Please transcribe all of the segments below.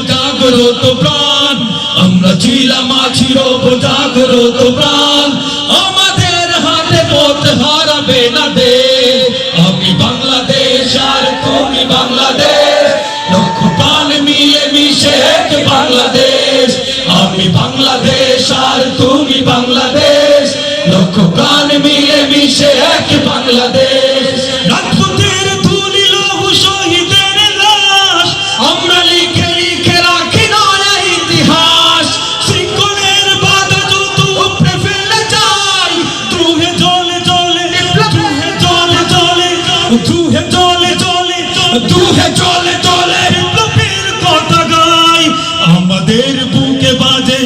জাগ্রত প্রাণ। আমরা ছিলাম আছির জাগ্রত প্রাণ। আমাদের হাতে পথ হারাবে না দে। আমি বাংলাদেশ আর তুমি বাংলাদেশ। লক্ষ প্রাণ মিলে মিশে বাংলাদেশ। আমি বাংলাদেশ আর তুমি বাংলাদেশ। লক্ষ প্রাণ মিলে মিশে এক বাংলাদেশ। জলে জলে বিপ্লবীর কথা গাই, আমাদের বুকে বাজে,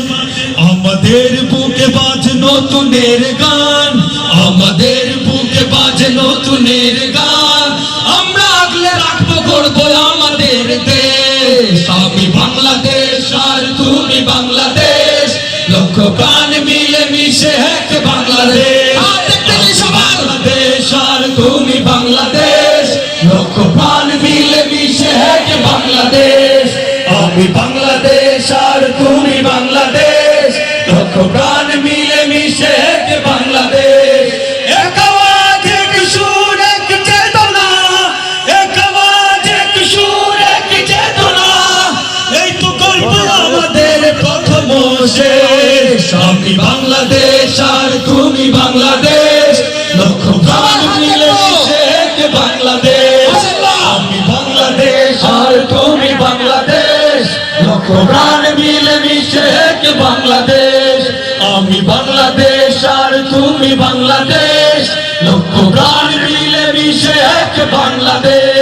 আমাদের বুকে বাজে নতুনের গান, আমাদের বুকে বাজে নতুনের গান। আমরা আগলে রাখব করব আমাদের দেশ, আমি বাংলাদেশ আর তুমি বাংলাদেশ। আমি বাংলাদেশ আর তুমি বাংলাদেশ। লক্ষ প্রাণ মিলে মিশে বাংলাদেশ। এক আওয়াজ চেতনা। এক আওয়াজ চেতনা। এই তো গল্প আমি বাংলাদেশ আর তুমি বাংলাদেশ। লক্ষ প্রাণ মিলে মিশে বাংলাদেশ। আমি বাংলাদেশ আর তুমি প্রাণ মিলে মিশে এক বাংলাদেশ। আমি বাংলাদেশ আর তুমি বাংলাদেশ। লক্ষ প্রাণ মিলে মিশে এক বাংলাদেশ।